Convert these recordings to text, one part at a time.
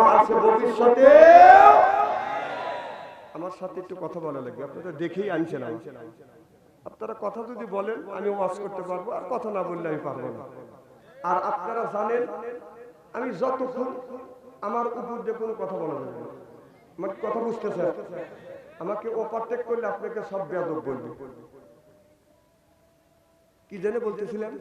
ভবিষ্যতে। আমার সাথে একটু কথা বলা লাগবে। আপনারা দেখেই আনছেন আপনারা কথা যদি বলেন, আমি ওয়াজ করতে পারব। আর কথা না বললে আমি পারব না। আর আপনারা জানেন, আমি যতক্ষণ আমার উপর দিয়ে কোনো কথা বলা যাবে না। আমার কথা বুঝতেছে আমাকে ওভারটেক করলে আপনাকে সব বেয়াদব বলবে। কি জেনে বলতেছিলেন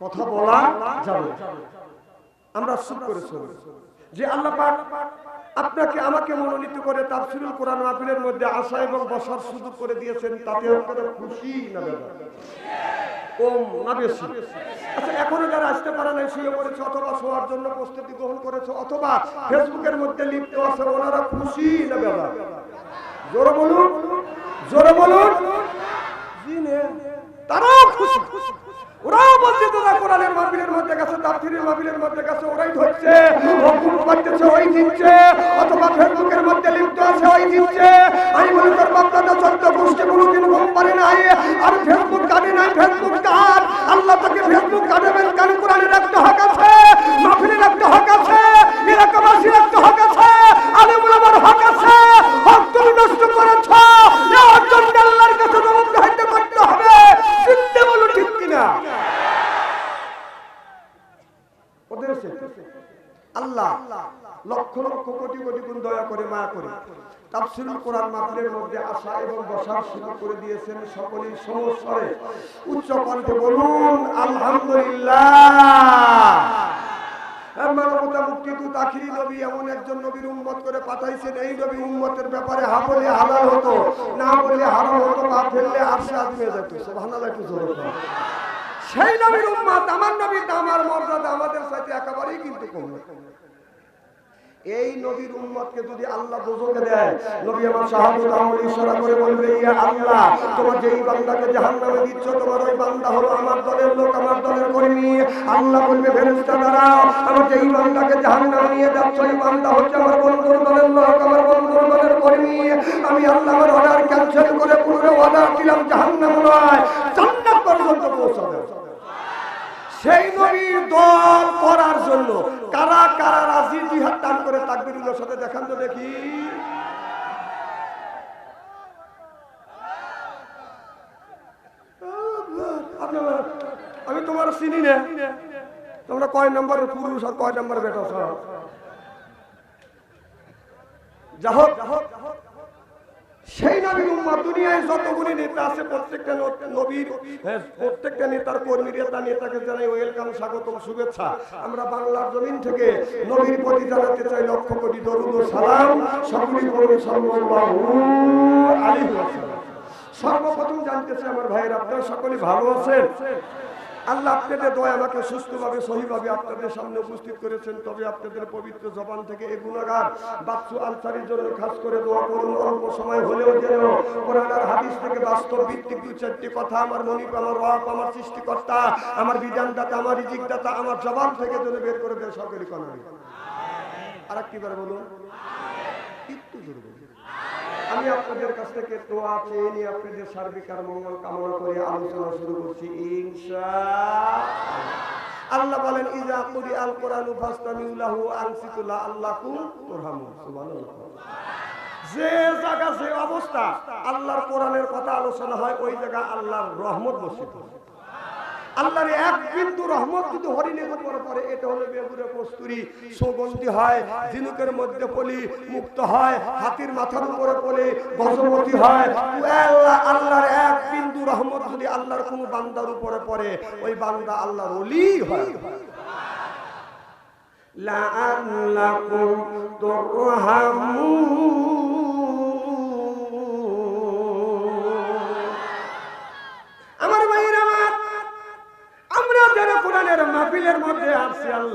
কথা বলা যাবে। আমরা চুপ করে চলব যে আল্লাহ পাক আপনাকে আমাকে মনোনীত করে তাফসিরুল কোরআন মাহফিলের মধ্যে আসা এবং বসার সুযোগ করে দিয়েছেন, তাতে আপনারা খুশি না কম না বেশি? আচ্ছা এখনও যারা আসতে পারে নাই, শুয়ে পড়েছে অথবা শোয়ার জন্য প্রস্তুতি গ্রহণ করেছে, অথবা ফেসবুকের মধ্যে লিপ্ত আছে, ওনারা খুশি না জোরে বলুন জোরে বলুন। তারাও খুশি। ওরাও বলছে তোরা কোরআনের মাহফিলের মধ্যে গেছে, তাফসীরের মাহফিলের মধ্যে গেছে, ওরাই ধরছে হুকুম করতেছে, ওই দিচ্ছে, অথবা ফেসবুকের মধ্যে লিপ্ত আছে, ওই দিচ্ছে। আমি বলি তোর বাপদাদা চোদ্দ গোষ্ঠী কোনোদিন ঘুম পারে নাই, আর ফেসবুক কাটে নাই, ফেসবুক কাট আল্লাহ তোকে ফেসবুক কাটাবেন কেন কোরআনের একটা হক আছে? মাহফিলের একটা হক আছে? এলাকাবাসীর একটা হক আছে? আলেমুল আমার হক আছে? হক তুমি নষ্ট করেছ এর জন্য আল্লাহর কাছে জবাবদিহিতা করতে হবে চিনতে বলো ঠিক কিনা ওদের সাথে আল্লাহ। লক্ষ লক্ষ কোটি কোটি গুণ দয়া করে, মায়া করে। এমন একজন নবীর করে পাঠাইছেন। এই নবী ব্যাপারে হালাল হতো, না বলে হারাম হতো ফেললে একটু সেই নবীর উম্মত, আমার নবী আমার মর্যাদা আমাদের সাথে একেবারেই কিন্তু। এই নবীর উম্মতকে যদি আল্লাহ দুজকে দেয়, নবী আমার শাহাদত আমল ইশারা করে বলবে, ইয়া আল্লাহ, তোমার যেই বান্দাকে জাহান্নামে দিচ্ছ, তোমার ওই বান্দা হলো আমার দলের লোক, আমার দলের কর্মী। আল্লাহ বলবে, ফেরেশতা, দাঁড়াও, আমার যেই বান্দাকে জাহান্নামে নিয়ে যাচ্ছ ওই বান্দা হচ্ছে আমার বন্ধুর দলের লোক, আমার বন্ধুর দলের কর্মী। আমি আল্লাহ আমার অর্ডার ক্যান্সেল করে পুরো অর্ডার দিলাম, জাহান্নাম নয়, জান্নাত পর্যন্ত পৌঁছাবে। সেই নবীর দল করার জন্য কারা কারা রাজি, জিহাদ দান করে তাকবীরুল্লাহর সাথে দেখান তো দেখি। আমি তোমার চিনি না। তোমরা কয় নম্বরের পুরুষ আর কয় নম্বর বেটা সব? যা হোক সেই নবীর উম্মত দুনিয়ায় যতগুলি নেতা আছে প্রত্যেকটা নবীর হ্যাঁ, প্রত্যেকটা নেতার কর্মীর নেতা নেতাকে জানাই ওয়েলকাম স্বাগতম শুভেচ্ছা। আমরা বাংলার জমিন থেকে নবীর প্রতি জানাতে চাই লক্ষ কোটি দরুদ সালাম। সকলেই বলুন সাল্লাল্লাহু আলাইহি ওয়াসাল্লাম। সর্বপ্রথম আমার ভাইয়ের আপনারা সকলে ভালো আছেন? আল্লাহ আপনাদের দয়া আমাকে সুস্থভাবে, সহিভাবে আপনাদের সামনে উপস্থিত করেছেন। তবে আপনাদের পবিত্র জবান থেকে এই গুণাগার বাচ্চু আনসারির জন্য খাস করে দোয়া করুন। অল্প সময় হলেও যেন কোরআন আর হাদিস থেকে বাস্তব ভিত্তিক দু চারটি কথা আমার মনিপ আমার রব, আমার সৃষ্টিকর্তা, আমার বিধানদাতা, আমার রিজিকদাতা, আমার জবান থেকে যেন বের করে দেয় সরকারি কনামি আর একটি বার বলুন। একটু জোরে। আমি আপনাদের কাছ থেকে দোয়া চেয়ে নিয়ে আপনাদের সার্বিক আর মঙ্গল কামনা করে আলোচনা শুরু করছি। ইনশা আল্লাহ বলেন ইজা কুরি আল কোরআন ফাস্তামিউলাহু আনসিতুল্লাহ আল্লাহুম তুরহামুন। সুবহানাল্লাহ। যে জায়গা, যে অবস্থা, আল্লাহর কোরআনের কথা আলোচনা হয়, ওই জায়গা আল্লাহর রহমত বসিত আল্লাহর এক বিন্দু রহমত যদি হরিণের উপরে পড়ে এটা হলো বেগুরে কস্তুরি সুগন্ধি হয় ঝিনুকের মধ্যে পলি মুক্ত হয় হাতির মাথার উপরে পড়ে গজমতি হয় আল্লাহ আল্লাহর এক বিন্দু রহমত যদি আল্লাহর কোনো বান্দার উপরে পড়ে ওই বান্দা আল্লাহর ওলি হয় لعلكم ترحمون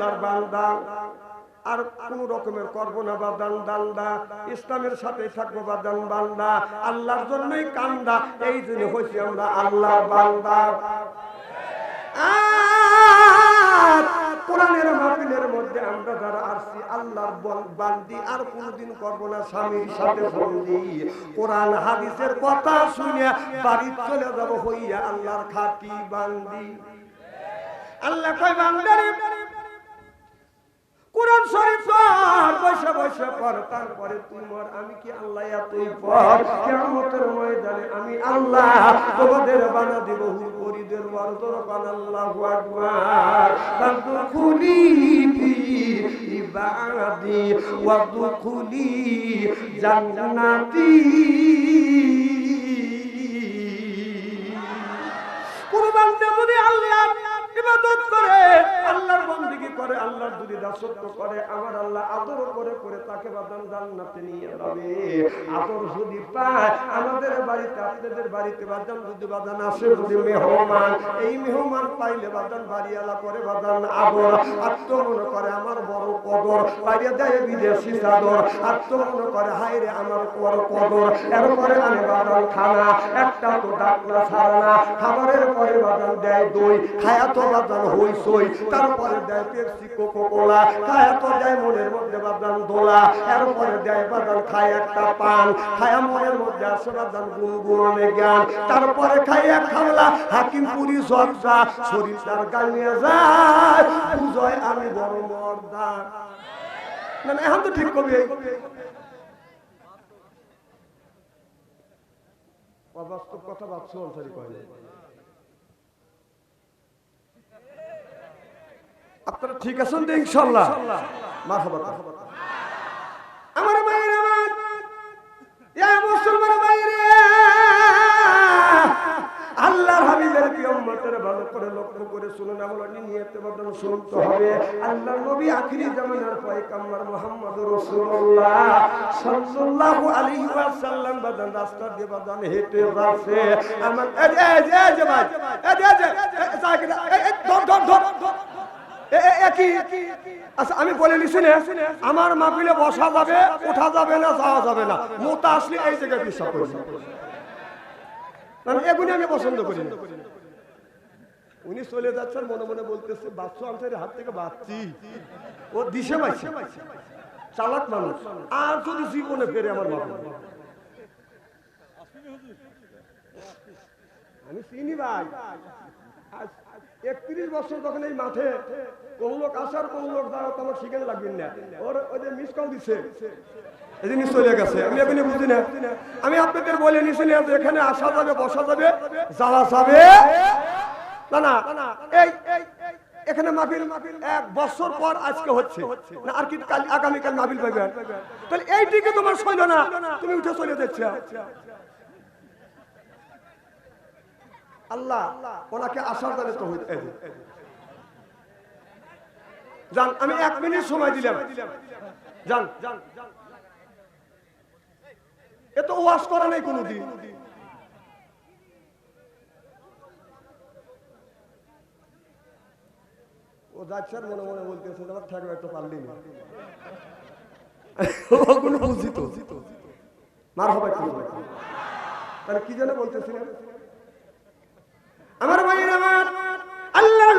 আল্লাহর বান্দা। আর কোন রকমের করব না বা দান দান্দা ইসলামের সাথে থাকব বা দান বান্দা আল্লাহর জন্যই কান্দা। এই জন্য হয়েছি আমরা আল্লাহর বান্দা। আর আল্লাহ কোরআন শরীফ পড়, বসে বসে পড়, তারপরে তোমার আমি কি আল্লাহ এতই পড় কিয়ামতের ময়দানে আমি আল্লাহ তোমাদের বানা দেব হুরিদের বর্দর পান আল্লাহু আকবার। ফাদখুলি ফি ইবাদি ওয়াদখুলি জান্নাতি। কুরবান যদি আল্লাহ ইবাদত করে, আল্লাহর বন্দেগী করে, আল্লাহর যদি দাসত্ব করে, আমার আল্লাহ আদর করে করে তাকে বাদান জান্নাতে নিয়ে যাবে। আদর যদি পায়, আমাদের বাড়িতে, আপনাদের বাড়িতে বাদান যদি বাদান আসে, যদি মেহমান, এই মেহমান পাইলে বাদান বাড়িওয়ালা করে বাদান আদর। আত্ম মনে করে আমার বড় কদর বাইরে দেয় বিদেশি চাদর। আত্ম মনে করে হাইরে আমার বড় কদর। এরপরে আমি বাদান খানা একটা তো ডাকনা ছাড়া না, খাবারের পরে বাদান দেয় দই। খায়া তো বাদান হই সই তারপরে দেয় পেপসি কোকো কোলা খায়া তো দেয় মনের মধ্যে বাদান দোলা এরপরে দেয় বাদান খায় একটা পান, খায়া মনের মধ্যে আসে বাদান গুনগুননে জ্ঞান, তারপরে খাইয়া খাওলা হাকিম পুরি সবসা শরীর তার গালিয়ে যায়, বুঝয় আমি বড় মর্দা। না না, এখন তো ঠিক কবি অবাস্তব কথা বাচ্চা অনসারি কয় আপনারা ঠিক আছেন তো ইনশাল্লাহ মারহাবা আমার মায়ের আমার ইয়া মুসলমান মায়ের আল্লাহর হাবিবের কিয়ামতের ভালো করে লক্ষ্য করে শুনুন আমল নিয়তে বদন শুনতে হবে আল্লাহর নবী আখিরি জামানার পয়গম্বর মুহাম্মদ রাসূলুল্লাহ সাল্লাল্লাহু আলাইহি ওয়াসাল্লাম বদন রাস্তা দিয়ে বদন হেঁটে যাচ্ছে আমার এই যে যে ভাই এই যে যে এই এই ধর ধর ধর আচ্ছা আমি বলে নিছি আমার মাহফিলে বসা যাবে, ওঠা যাবে না, যাওয়া যাবে না। মোতা আসলে এই জায়গায় বিশ্বাস করি। এগুলি আমি পছন্দ করি উনি চলে যাচ্ছেন, মনে মনে বলতেছে, বাচ্চা আনসারের হাত থেকে বাচ্চি ও দিশে পাইছে। চালাক মানুষ। আর যদি জীবনে ফেরে আমার বাবা আমি চিনি ভাই। আজ একত্রিশ বছর তখন এই মাঠে কোন লোক আসার কোন লোক তোমার শিখে লাগবেন না। ওর ওই যে মিস কল দিছে। এই জিনিস চলে গেছে। আমি এখানে বুঝি না। আমি আপনাদের বলে নিছি না যে এখানে আসা যাবে, বসা যাবে, যাওয়া যাবে। না না, এই, এখানে এক বছর পর আজকে হচ্ছে। না, আর কি কাল আগামীকাল মাহফিল পাবে তাহলে এইটিকে তোমার সইল না। তুমি উঠে চলে যাচ্ছে। আল্লাহ, ওনাকে আসার দ্বারে তো যান, আমি এক মিনিট সময় দিলাম। যান যান এ তো ওয়াশ করা নেই কোনোদিন। ও যাচ্ছে আর মনে মনে বলতেছে আমার ঠাকুর একটা পারলি না। ওগুলো বুঝি তো। মার হবে কি তাহলে কি যেন বলতেছিলেন আমার ভাইয়ের আমার আল্লাহ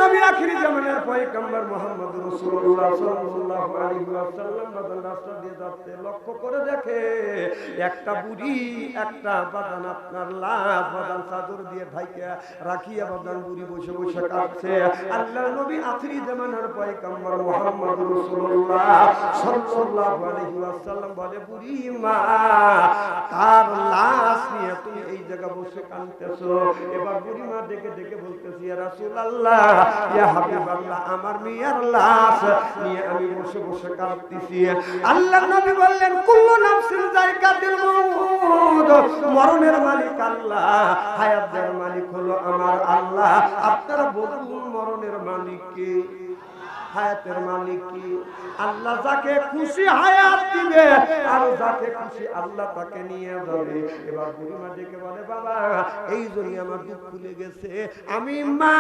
এই জায়গা বসে কাঁদতেছো। এবার বুড়ি মা ডেকে ডেকে বলতেছি রাসূলুল্লাহ আমার মেয়ের নিয়ে আমি বসে বসে বললেন, কুল্লু নাফসিন যায়কাতুল মাউত, মরণের মালিক আল্লাহ, হায়াতের মালিক হলো আমার আল্লাহ। আপনারা বলুন মরণের মালিক কে? হায়াতের মালিক কি আল্লাহ যাকে খুশি হায়াত দিবে, আর যাকে খুশি আল্লাহ তাকে নিয়ে যাবে। এবার বুড়িমা ডেকে বলে, বাবা, এই জন্য আমার দুঃখ খুলে গেছে। আমি মা,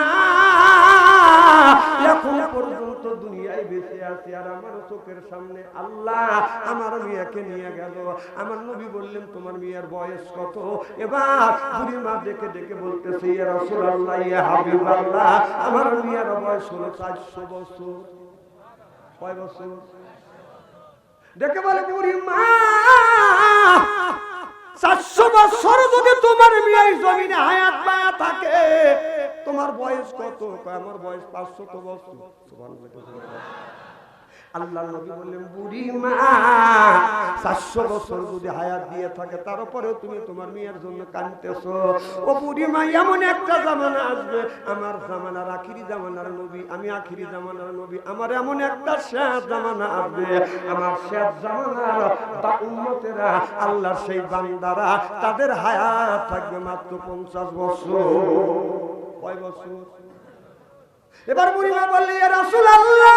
এখন পর্যন্ত দুনিয়ায় বেঁচে আছি, আর আমার চোখের সামনে আল্লাহ আমার মেয়েকে নিয়ে গেল। আমার নবী বললেন, তোমার মেয়ের বয়স কত? এবার বুড়িমা ডেকে ডেকে বলতেছে, ইয়া রাসূলুল্লাহ, ইয়া হাবিবাল্লাহ, আমার মেয়ের বয়স হলো চারশো বছর। কয় বছর। দেখে বলে বুড়ি মা, চারশো বছর যদি তোমার মেয়ের জমিনে হায়াত পায়া থাকে, তোমার বয়স কত? আমার বয়স পাঁচশত বছর। সুবহানাল্লাহ। আল্লাহ নবী বললেন, বুড়ি মা চারশো বছর যদি হায়াত দিয়ে থাকে, তারপরেও তুমি তোমার মেয়ের জন্য কানতেছ ও বুড়ি মা, এমন একটা জামানা আসবে। আমার জামানার আখিরি জামানার নবী, আমি আখিরি জামানার নবী, আমার এমন একটা শেষ জামানা আসবে। আমার শেষ জামানার বা উম্মতেরা, আল্লাহর সেই বান্দারা, তাদের হায়াত থাকবে মাত্র পঞ্চাশ বছর। কয় বছর? এবার বুড়িমা বললি রাসুল আল্লাহ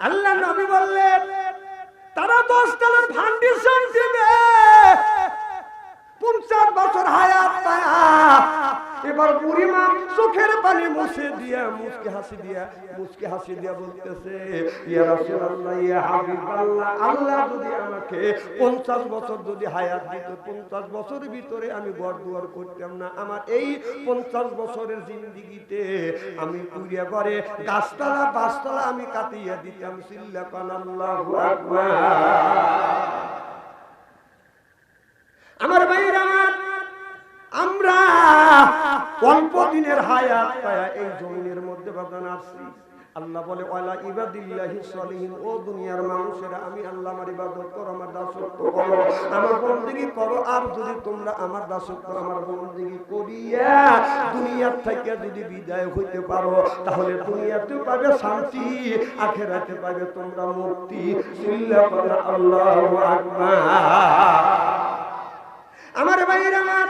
আল্লাহ নবী বললেন তারা দশ টাকার ফাউন্ডেশন দিবে পঞ্চাশ বছর হায়াত পায়া। এবার বুড়িমা চোখের পানি মুছে দিয়া মুসকে হাসি দিয়া মুসকে হাসি দিয়া বলতেছে, ইয়া রাসূলুল্লাহ, ইয়া হাবিবাল্লাহ, আল্লাহ যদি আমাকে পঞ্চাশ বছর যদি হায়াত দিত, পঞ্চাশ বছরের ভিতরে আমি ঘর দুয়ার করতাম না। আমার এই পঞ্চাশ বছরের জিন্দিগিতে আমি পুড়িয়া করে গাছতলা, বাসতলা আমি কাটিয়ে দিতাম। সিল্লা কানাল্লাহু আকবার। আমার ভাইয়ের আমার আমরা অল্প দিনের হায়াত পায়া এই জমিনের মধ্যে বাগান আসছি। আল্লাহ বলে, ওয়ালা ইবাদিল্লাহি সলিহিন, ও দুনিয়ার মানুষেরা, আমি আল্লাহ আমার ইবাদত আমার দাসত্ব করো, আমার করো, আর যদি তোমরা আমার দাসত্ব, আমার করিয়া দুনিয়ার থেকে যদি বিদায় হইতে পারো, তাহলে দুনিয়াতে পাবে শান্তি, আখেরাতে পাবে তোমরা মুক্তি। সিল্লা করে আল্লাহু আকবার। আমার ভাইয়ের, আমার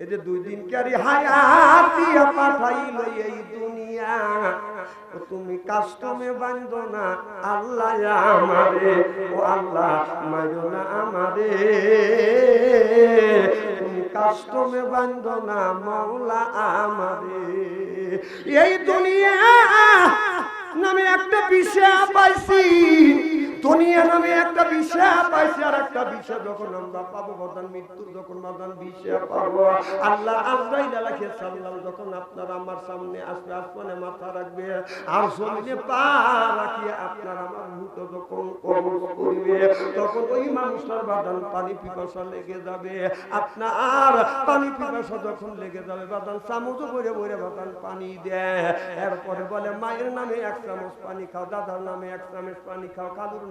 এই যে দুই দিন কারি হায়াত দিয়া পাঠাইল এই দুনিয়া তুমি কাস্টমে বান্ধ না, আল্লাহ আমারে, ও আল্লাহ মারো না আমারে। তুমি কাস্টমে বান্ধ না, মাওলা আমারে। এই দুনিয়া নামে একটা বিষয় পাইছি দুনিয়া নামে একটা বিষয় পাইছি আর একটা বিষয় যখন আমরা পাবো মৃত্যুর যখন বিষয় পাবো। আল্লাহ যখন আপনার আমার সামনে আসবে, আসমানে মাথা রাখবে, আর পা রাখিয়ে আপনার আমার মুহূর্ত যখন কবজ করবে, তখন ওই মানুষটার বাদান পানি পিপাসা লেগে যাবে। আপনার পানি পিপাসা যখন লেগে যাবে, বাদান করে ভরে বাদান পানি দেয়। এরপরে বলে, মায়ের নামে এক চামচ পানি খাও, দাদার নামে এক চামচ পানি খাও, কালুর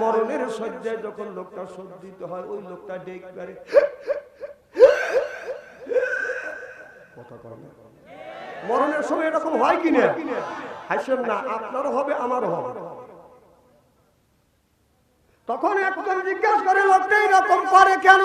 মরণের শয্যায় যখন লোকটা সজ্জিত হয়, ওই লোকটা। মরণের সময় এরকম হয় কিনা হাসেন না আপনারও হবে আমারও হবে। তখন একজন জিজ্ঞাসা করে, লোকটা এরকম করে কেন?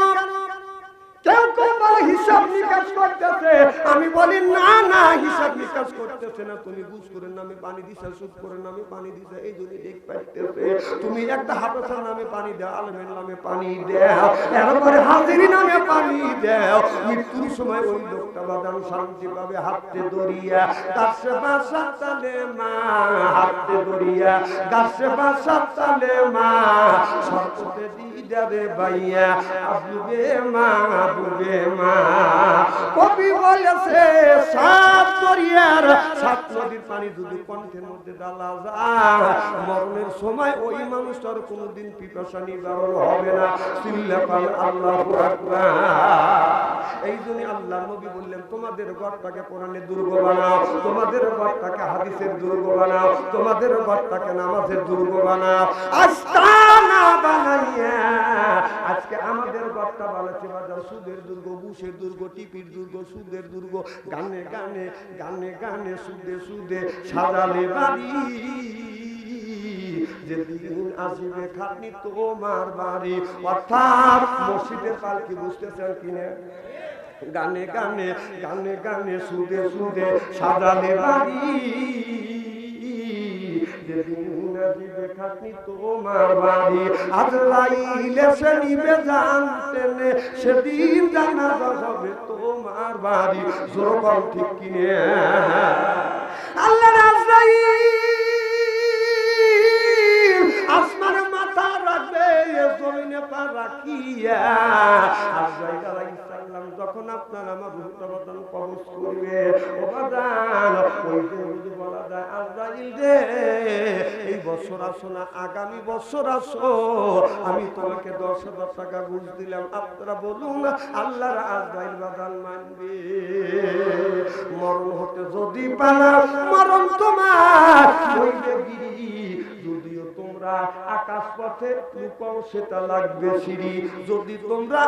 কেউ কেউ হিসাব নিকাশ করতেছে। আমি বলি, না না, হিসাব নিকাশ করতেছে না। তুমি বুঝ করে নামে পানি দিছে, সুদ করে নামে পানি দিছে। এই জন্য দেখ পাইতেছে, তুমি একটা হাফেসার নামে পানি দাও, আলমের নামে পানি দাও, এরপরে হাজিরি নামে পানি দাও। মৃত্যুর সময় ওই লোকটা বাদাম শান্তি পাবে হাতে দরিয়া গাছে বাসা তালে মা, হাতে দরিয়া গাছে বাসা তালে মা সরপতে দি যাবে বাইয়া আবুবে মা আবুবে মা। কবি বলেছে, সাত দরিয়ার সাত নদীর পানি যদি কণ্ঠের মধ্যে ডালা যায়, মরণের সময় ওই মানুষটার কোনোদিন পিপাসা নিবারণ হবে না। সিল্লাপাল আল্লাহ এই জন্য আল্লাহ নবী বললেন, তোমাদের ঘরটাকে কোরআনে দুর্গ বানাও, তোমাদের ঘরটাকে হাদিসের দুর্গ বানাও, তোমাদের ঘরটাকে নামাজের দুর্গ বানাও। আস্তানা বানাইয়া, আজকে আমাদের ঘরটা বানাচ্ছে বাজার সুদের দুর্গ বুশের দুর্গ, টিপির দুর্গ, সুদের দুর্গ, গানে গানে গানে গানে, সুদে সুদে সাজালে বাড়ি। যেদিন আসিবে খাটনি তোমার বাড়ি, অর্থাৎ মসজিদের পালকি বুঝতেছেন কিনে? গানে গানে গানে গানে, সুদে সুদে সাজালে বাড়ি। আসিবে খাটনি তোমার বাড়ি আজরাইল এসে নিবে জানতেনে সেদিন জানাজা হবে তোমার বাড়ি জোরকম ঠিক কিনে। আল্লাহ আজরাইল মাথা রাখবে জমিনে পা রাখিয়া। আজরাইল আলাইহিস যখন আপনার আমার রূহটা বদন কবজ করবে এই বছর আসো না, আগামী বছর আসো, আমি তোমাকে দশ হাজার টাকা ঘুষ দিলাম। আপনারা বলুন, আল্লাহর আজরাইল বাদান মানবে। মরণ হতে যদি পালা মরণ তোমার আকাশ যদি তোমরা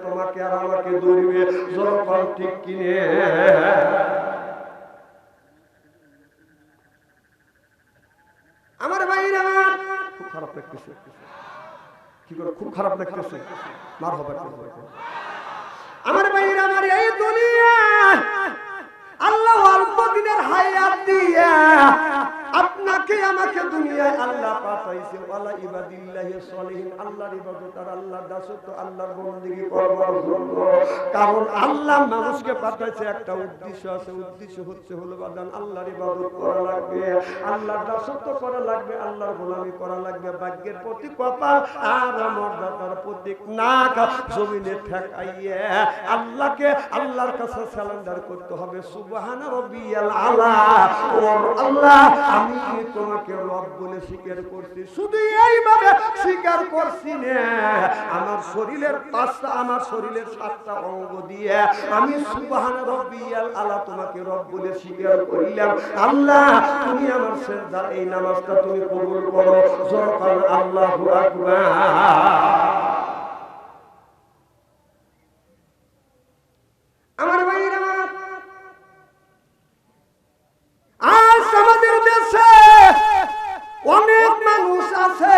তোমাকে ধরবে। ঠিক কিনে। আমার ভাইরা, খুব খারাপ লাগতেছে। কি করে? খুব খারাপ লাগতেছে। মার হবে। আমার বাইরে আমার এই দুনিয়া। আল্লাহ অল্প দিনের হায়াত দিয়া আপনাকে আমাকে দুনিয়ায় আল্লাহ পাঠাইছে, ওয়ালা ইবাদিল্লাহি সলিহিন, আল্লাহর ইবাদত আর আল্লাহর দাসত্ব, আল্লাহর বندگی জন্য। কারণ আল্লাহ মানুষকে পাঠাইছে, একটা উদ্দেশ্য আছে, উদ্দেশ্য হচ্ছে হলো বাদান, আল্লাহর ইবাদত করা লাগবে, আল্লাহর দাসত্ব করা লাগবে, আল্লাহর গোলামি করা লাগবে, ভাগ্যের প্রতি কপা আর মর্যাদার প্রতি নাক জমিনে ঠেকাইয়ে আল্লাহকে আল্লাহর কাছে স্যালেন্ডার করতে হবে। সুবহান রাব্বিয়াল আলা। ও আল্লাহ আমি তোমাকে রব বলে স্বীকার করছি, শুধু এইভাবে স্বীকার করছি আমার শরীরের পাঁচটা, আমার শরীরের সাতটা অঙ্গ দিয়ে আমি সুবহান রব্বিয়াল আলা তোমাকে রব বলে স্বীকার করিলাম। আল্লাহ, তুমি আমার সেজদা, এই নামাজটা তুমি কবুল করো। যখন আল্লাহু আকবার আমার ভাইরা আজ আমাদের দেশে অনেক মানুষ আছে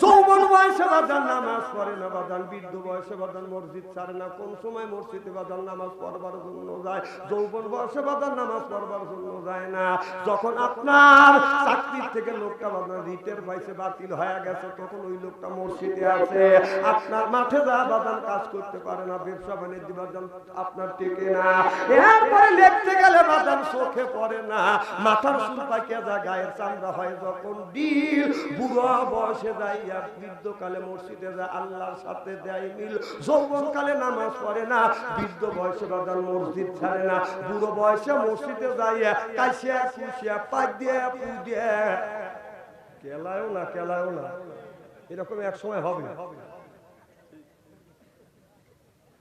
যৌবন বয়সে বাদান নামাজ পড়ে না বাদান বৃদ্ধ বয়সে বাদান মসজিদ ছাড়ে না। কোন সময় মসজিদে বাদান নামাজ পড়বার জন্য যায়? যৌবন বয়সে বাদান নামাজ পড়বার জন্য যায় না। যখন আপনার চাকরির থেকে লোকটা বাদান রিটের পাইছে বাতিল হয়ে গেছে, তখন ওই লোকটা মসজিদে আছে। আপনার মাঠে যা বাদান কাজ করতে পারে না, ব্যবসা বাণিজ্য বাদান আপনার টেকে না। এরপরে লিখতে গেলে বাদান চোখে পড়ে না। মাথার চুল পাকিয়া যা গায়ের চামড়া হয়। যখন ডিল বুড়ো বয়সে যাইয়া বৃদ্ধকালে মসজিদে যা আল্লাহর সাথে দেয় মিল। যৌবন কালে নামাজ পড়ে না, বৃদ্ধ বয়সে বাদান মসজিদ ছাড়ে না, বুড়ো বয়সে মসজিদে যাইয়া কাশিয়া কুশিয়া পাক দিয়ে, পু দিয়ে। কেলায়ও না কেলায়ও না। এরকম এক সময় হবে।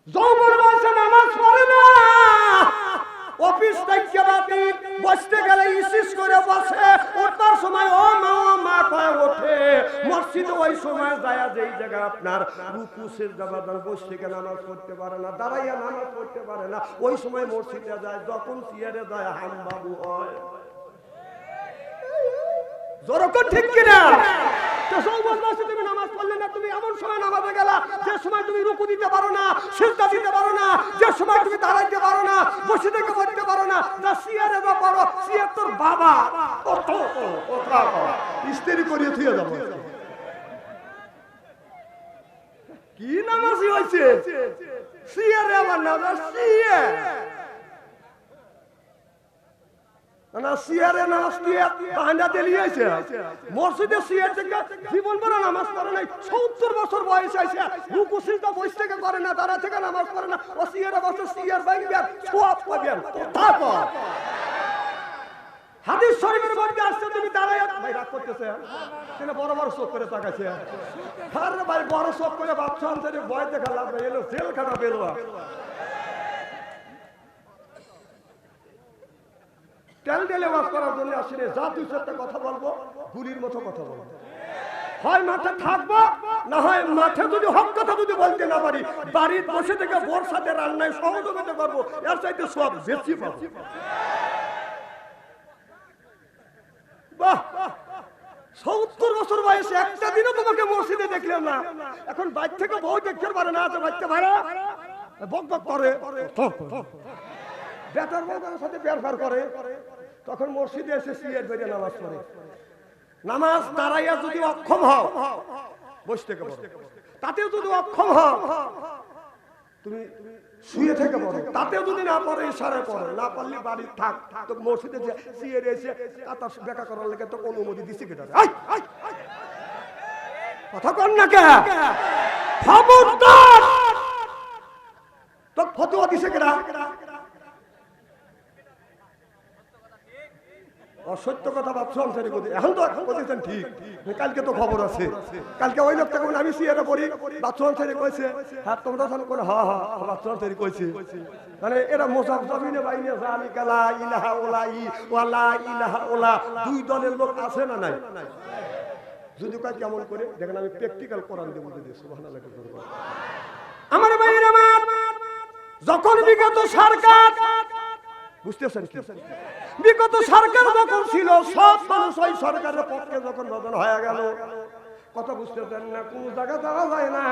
যৌবন বয়সে নামাজ পড়ে না। অফিস থেকে রাতে বসতে গেলে ইসিস করে বসে, উঠবার সময় ও মা ও মা কয় ওঠে। মসজিদে ওই সময় যায়, যেই জায়গা আপনার রুকু সেজদাবাদান বসে থেকে নামাজ পড়তে পারে না, দাঁড়াইয়া নামাজ পড়তে পারে না, ওই সময় মসজিদে যায়, যখন চেয়ারে যায়, হাম বাবু হয়। ঠিক কিনা? তুমি নামাজ পড়লে না, তুমি এমন সময় নামাজে গেলা, যে সময় তুমি রুকু দিতে পারো না, সিজদা দিতে পারো না, যে সময় তুমি দাঁড়াইতে পারো না বসে থেকে পড়তে পারো না তা সিয়ারে নামাজি জীবন ভরা নামাজ পড়ে নাই, সত্তর বছর বয়স আছে রুকু, সিজদা বয়স থেকে করে না তারা থেকে নামাজ পড়ে না। ও সিয়ারে বছর সিয়ার বাইবেন সব পাবেন তারপর? হাদিস শরীফের আসছে, তুমি করতেছে তিনি বড় করে দেখা লাভ এলো জেল টেল টেলে ওয়াজ করার জন্য আসিনি যা দুই কথা বলব, গুলির মতো কথা বলব। হয় মাঠে থাকব, না হয় মাঠে যদি হক কথা যদি বলতে না পারি, বাড়ির বসে থেকে বর্ষাতে রান্নায় সহযোগিতা করব, এর চাইতে সব বেশি পাবো। বাহ, সত্তর বছর বয়সে একটা দিনও তোমাকে মসজিদে দেখলাম না। এখন বাইর থেকে বউ দেখতে পারে না তো বাচ্চা ভাড়া বক বক করে। বেটার বউটার সাথে ব্যবহার করে। তখন মসজিদে এসে সিয়ের বেরিয়ে নামাজ পড়ে। নামাজ দাঁড়াইয়া যদি অক্ষম হও বসে থেকে পড়ো তাতেও যদি অক্ষম হও, তুমি শুয়ে থেকে পড়ে। তাতেও যদি না পড়ে ইশারায় পড়ে। না পারলে বাড়ি থাক। তো মসজিদে যে শুয়ে এসে কাতা বেকা করার লেগে তো অনুমতি দিছি কেটা। কথা কন না কে? খবরদার! তো ফতোয়া দিছে কেডা অসত্য কথা ভাবছ, আমি কথা এখন তো বলতেছেন ঠিক। কালকে তো খবর আছে। কালকে ওই লোকটা কোন আমি সিয়ারে পড়ি বাথরুম ছেড়ে কইছে হ্যাঁ তোমরা তখন করে হ্যাঁ হ্যাঁ বাথরুম ছেড়ে কইছে। মানে এরা মোসাফ বাইনে কালা ইলাহা ওলা ই ওয়ালা ইলাহা ওলা, দুই দলের লোক আছে না নাই? যদি কয় কেমন করে, দেখেন আমি প্র্যাকটিক্যাল কোরআন দিয়ে বলতে সুবহানাল্লাহ আমার ভাইয়ের আমার, যখন বিগত সরকার, বুঝতেছেন বিগত সরকার যখন ছিল সব মানুষ ওই সরকারের পক্ষে যখন বদল হয়ে গেল কথা বুঝতে বুঝতেছেন না, কোন জায়গা যাওয়া যায় না।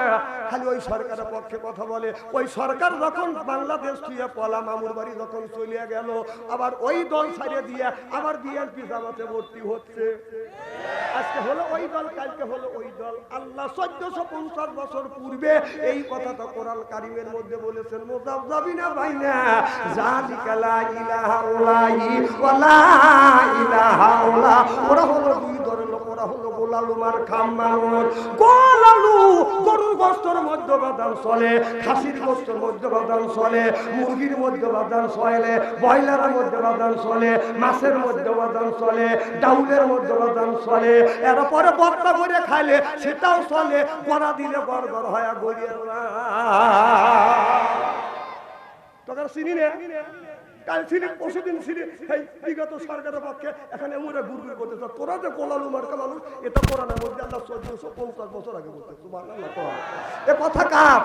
খালি ওই সরকারের পক্ষে কথা বলে। ওই সরকার যখন বাংলাদেশ দিয়ে পলা মামুর বাড়ি যখন চলিয়ে গেল, আবার ওই দল ছাড়িয়ে দিয়ে আবার বিএনপি জামাতে ভর্তি হচ্ছে। আজকে হলো ওই দল, কালকে হলো ওই দল। আল্লাহ চোদ্দশো পঞ্চাশ বছর পূর্বে এই কথাটা কোরআন কারিমের মধ্যে বলেছেন মোজাব যাবি না ভাই না জালিকা লা ইলাহা ওয়ালা ইলাহা উলা ওরা হলো দুই মধ্যে খাসির গোস্তর মধ্যে চলে মুরগির মধ্যে বাদাম মধ্যে বাদাম চলে মাছের মধ্যে বাদাম চলে ডাউলের মধ্যে বাদাম চলে এর পরে বর্তা করে খাইলে সেটাও চলে গড়া দিলে গড় গড় হয় গড়িয়ে তোকে চিনি নে? কাল ছিলি পরশুদিন ছিলি। এই বিগত সরকারের পক্ষে এখানে এমরা গুড়গুড় করতেছ তোরা যে কোলালু মার্কা মানুষ, এটা কোরআনের মধ্যে আল্লাহ চোদ্দশো পঞ্চাশ বছর আগে বলতে এ কথা কার?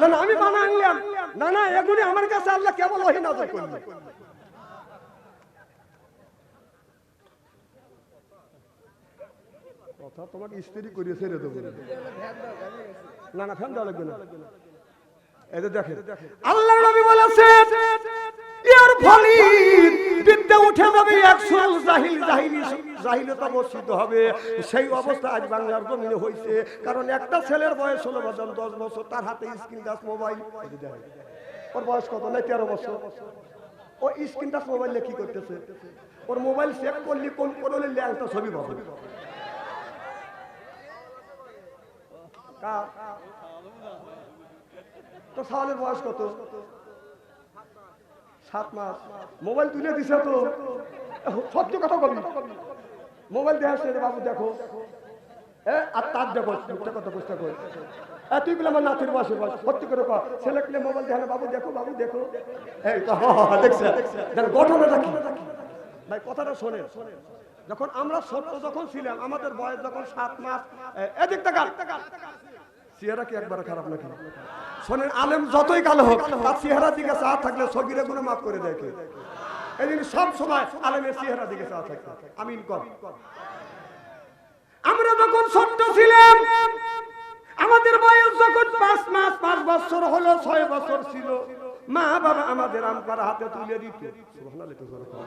না না, আমি বানা আনলাম। না না, এগুলি আমার কাছে আল্লাহ কেবল ওহি নাজর করলেন। কথা তোমাকে স্ত্রী করিয়ে ছেড়ে দেবো। না না, ফ্যান দেওয়া লাগবে না। এই যে আল্লাহ নবী বলেছেন এর ফলে উঠে যাবে একশো জাহিল, জাহিলি, জাহিলতা বর্ষিত হবে। সেই অবস্থা আজ বাংলার হয়েছে কারণ একটা ছেলের বয়স হলো বছর দশ বছর, তার হাতে স্ক্রিন টাচ মোবাইল। ওর বয়স কত? নাই, তেরো বছর। ও স্ক্রিন টাচ মোবাইল কি করতেছে? ওর মোবাইল চেক করলি, কোন কোন ল্যাংটা ছবি তো সাওয়ালের বয়স কত? সাত মাস। মোবাইল তুলে দিছে তো। সত্য কথা কবি মোবাইল দেখাচ্ছে বাবু দেখো। আর তার দেখো মুখটা কথা বুঝতে কই তুই বলে আমার নাতির বয়সে বয়স। সত্যি করে কর ছেলে পেলে মোবাইল দেখে বাবু দেখো বাবু দেখো। এই তো দেখছে। দেখ ঘটনাটা কি? ভাই কথাটা শোনেন। যখন আমরা ছোট্ট যখন ছিলাম আমাদের বয়স যখন সাত মাস এদিক টাকা চেহারা কি একবার খারাপ নাকি? শোনেন, আলেম যতই কালো হোক, তার চেহারা দিকে চা থাকলে সগিরে গুলো মাফ করে দেয় কে? এই জন্য সব সময় আলেমের চেহারা দিকে চা থাকে আমিন কর। আমরা যখন ছোট্ট ছিলাম, আমাদের বয়স যখন পাঁচ মাস, পাঁচ বছর হলো, ছয় বছর ছিল মা বাবা আমাদের আমপার হাতে তুলে দিত। সুবহানাল্লাহ, একটু জোরে কর।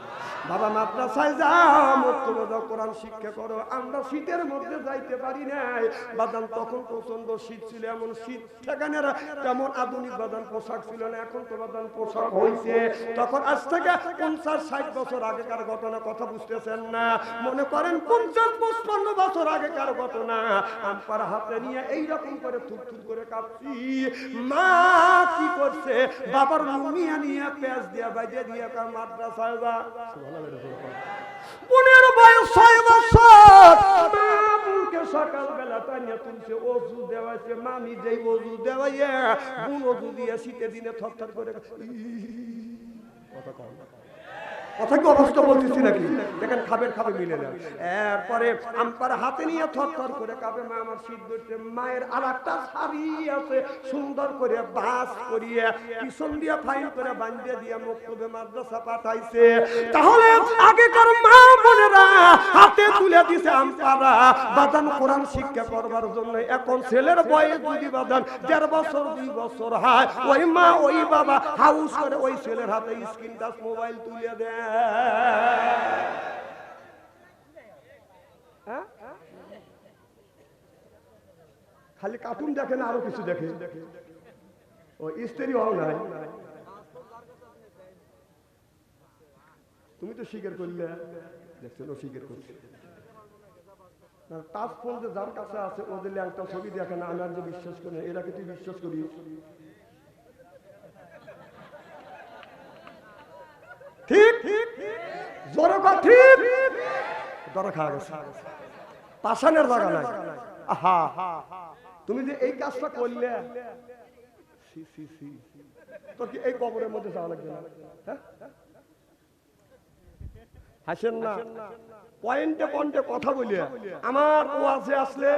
বাবা মাদ্রাসায় যাও মুক্তবোধ কোরআন শিক্ষা করো। আমরা শীতের মধ্যে যাইতে পারি নাই। বাদাম তখন প্রচণ্ড শীত ছিল, এমন শীত সেখানের তেমন আধুনিক বাদাম পোশাক ছিল না, এখন তো বাদাম পোশাক হয়েছে তখন আজ থেকে পঞ্চাশ, ষাট বছর আগেকার ঘটনা, কথা বুঝতেছেন না। মনে করেন পঞ্চাশ, পঁচপান্ন বছর আগেকার ঘটনা। আমপার হাতে নিয়ে এইরকম করে থুর থুর করে কাঁপছি। মা কি করছে? বাবার মুমিয়া নিয়ে পেঁয়াজ দিয়া বাজে দিয়া কার মাদ্রাসায় যা পনেরো বয়স ছয় বছর। মামুকে সকালবেলা টানিয়ে তুলছে ওষু দেওয়াইছে, মামি যেই ওষু দেওয়াইয়া, বুন ওষু দিয়ে শীতের দিনে থর থর করে কথা কম কথা কি বলতেছি নাকি? দেখেন, খাবে মিলে না এরপরে আম্পার হাতে নিয়ে থর থর করে কাবে মা আমার মায়ের শাড়ি আছে, সুন্দর করে বাস করিয়ে, পিছন দিয়ে ফাইল করে দিয়ে মক্তবে মাদ্রাসা পাঠাইছে। তাহলে মা বোনেরা হাতে তুলে দিছে আম্পারা। বাদান কোরআন শিক্ষা করবার জন্য। এখন ছেলের বয়স যদি বাদান দেড় বছর, দুই বছর হয়, ওই মা, ওই বাবা হাউস করে ওই ছেলের হাতে স্ক্রিন টাচ, মোবাইল তুলে দেয়? খালি কার্টুন দেখে না, আরও কিছু দেখে। ও স্ত্রী হও নাই। তুমি তো স্বীকার করলে। দেখছেন, ও স্বীকার করছে। ফোন যে যার কাছে আছে, ওদের একটা ছবি দেখে না, আমি আর যে বিশ্বাস করি এরা তুই বিশ্বাস করি ঠিক ঠিক জোরে ঠিক দরা গেছে। পাশানের জায়গা নাই। তুমি যে এই কাজটা করলে। তোর কি এই কবরের মধ্যে যাওয়া লাগবে না? হ্যাঁ? হাসেন না। পয়েন্টে পয়েন্টে কথা বলি। আমার ওয়াজে আসলে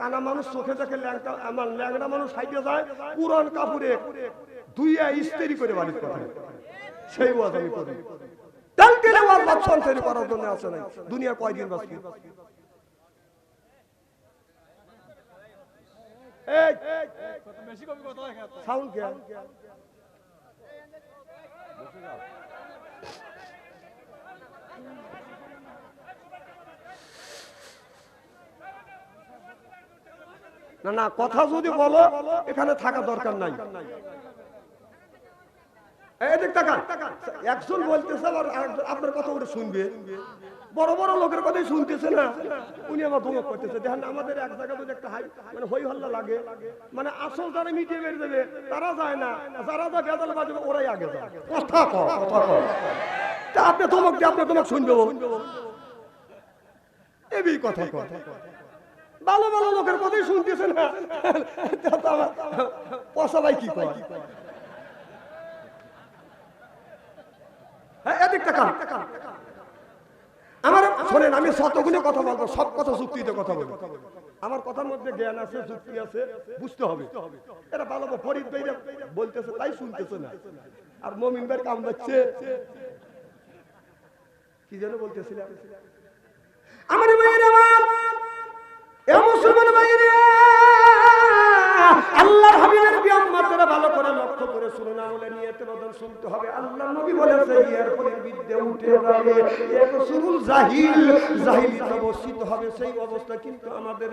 কানা মানুষ চোখে চোখে ল্যাংটা, আমার ল্যাংড়া মানুষ হাইটে যায়, পুরন কাপড়ে দুইয়া ইস্তেরি করে বাড়ির কথা সেই ওয়াজ আমি করি। করার জন্য আছে নাই। দুনিয়া বাঁচবি? না না, কথা যদি বলো, এখানে থাকা দরকার নাই। একজন বলতেছে আপনার কথা ওটা শুনবে। বড় বড় লোকের কথাই শুনতেছে না। উনি আমার ধমক করতেছে। দেখেন আমাদের এক জায়গায় যদি একটা হাই মানে হই হল্লা লাগে মানে আসল যারা মিটিয়ে বের দেবে, তারা যায় না। যারা যা বেদাল বাজবে, ওরাই আগে যায়। কথা কথা আপনি ধমক দিয়ে আপনি তোমাকে শুনবে। এবি কথা কর ভালো ভালো লোকের কথাই শুনতেছে না। পশালাই কি কয়? হ্যাঁ আমার শোনেন, আমি কথা বলব, সব কথা কথা বলব আমার কথার মধ্যে জ্ঞান আছে আছে, বুঝতে হবে। এটা ভালো ফরিদ বলতেছে, তাই শুনতেছে না। আর মমিন ভাই কাম যাচ্ছে কি যেন বলতেছিলাম। আমার আমার এ মুসলমান আল্লাহর হাবিবের ভালো করে লক্ষ্য করে শুনুন আমলে শুনতে হবে। আল্লাহ নবী বলেছে বিদ্যে উঠে যাবে জাহিল জাহিল অবস্থিত হবে সেই অবস্থা, কিন্তু আমাদের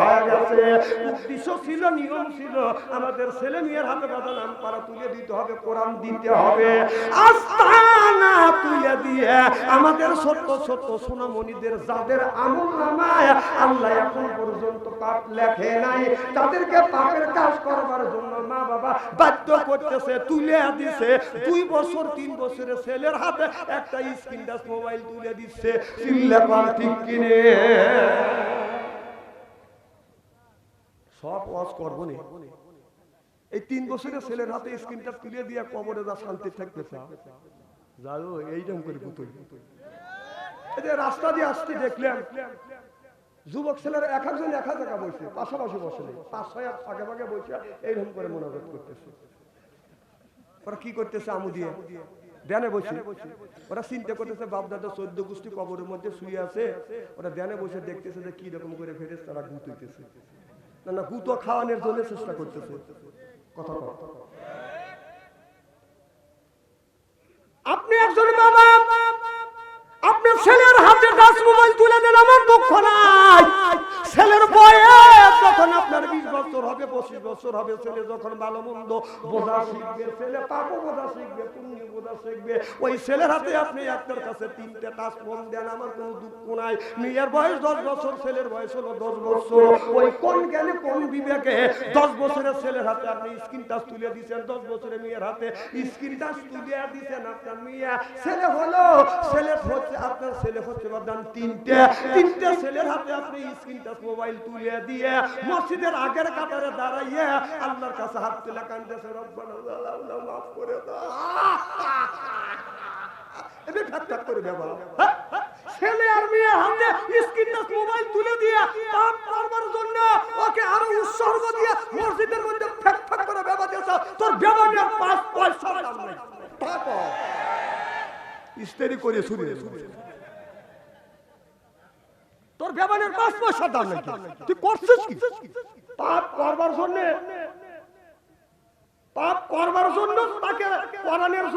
হয়ে গেছে, উদ্দেশ্য ছিল, নিয়ম ছিল, আমাদের ছেলে মেয়ের হাতে তুলে দিতে হবে, কোরআন দিতে হবে। আস্তানা তুলে দিয়ে আমাদের সত্য সত্য সোনামণিদের যাদের আমল নামায় আল্লাহ এখন পর্যন্ত পাপ লেখে নাই। তাদেরকে পাপের কাজ করবার জন্য মা বাবা বাধ্য করতেছে, তুলে দিছে। দুই বছর, তিন বছরের ছেলের হাতে একটা স্ক্রিন টাচ মোবাইল তুলে দিচ্ছে। ঠিক কিনে। সব ওয়াজ করব এই তিন বছরের ছেলের হাতে স্ক্রিন টাচ তুলে দিয়ে কবরে যা শান্তি যাও এইরকম করে রাস্তা দিয়ে আসতে দেখলাম যুবক ছেলেরা এক একজন এক জায়গা বসে, পাশাপাশি বসে নেই। পাঁচ, ছয় ফাঁকে ফাঁকে বসে এইরকম করে মনোযোগ করতেছে। ওরা কি করতেছে আমু দিয়ে? ধ্যানে বসে। ওরা চিন্তা করতেছে বাপ দাদা চোদ্দ গোষ্ঠী কবরের মধ্যে শুয়ে আছে। ওরা ধ্যানে বসে দেখতেছে যে কি রকম করে ফেরেস তারা গুত হইতেছে। না না, গুতো খাওয়ানোর জন্য চেষ্টা করতেছে। কথা কর আপনি একজন বাবা আপনার ছেলের হাতে গাছ মোবাইল তুলে দেন আমার দুঃখ নাই। ছেলের বয়স যখন আপনার বিশ বছর হবে, পঁচিশ বছর হবে, ছেলে যখন ভালো মন্দ বোঝা শিখবে, ছেলে পাপ বোঝা শিখবে, পুণ্য বোঝা শিখবে, ওই ছেলের হাতে আপনি আপনার কাছে তিনটে টাচ ফোন দেন, আমার কোনো দুঃখ নাই। মেয়ের বয়স দশ বছর, ছেলের বয়স হলো দশ বছর। ওই কোন জ্ঞানে কোন বিবেকে দশ বছরের ছেলের হাতে আপনি স্ক্রিন টাচ তুলে দিচ্ছেন দশ বছরের মেয়ের হাতে স্ক্রিন টাচ তুলে দিয়েছেন আপনার মেয়ে। ছেলে হলো, ছেলে হচ্ছে, আপনার ছেলে হচ্ছে তিনটে। তিনটে ছেলের হাতে আপনি স্ক্রিন টাচ মোবাইল তুলে দিয়ে মসজিদের আগের কাতারে দাঁড়াইয়ে আল্লাহর কাছে হাত তুলে জালালনা মাফ করে করে হ্যাঁ? জন্য ওকে আরও দিয়ে মসজিদের মধ্যে তোর পাঁচ তারপর করে শুনে তোর ব্যবহারের পাঁচ পয়সা দাম নেই তুই করছিস কি? পাপ করবার জন্য পাপ করবার জন্য তাকে কোরআনের জন্য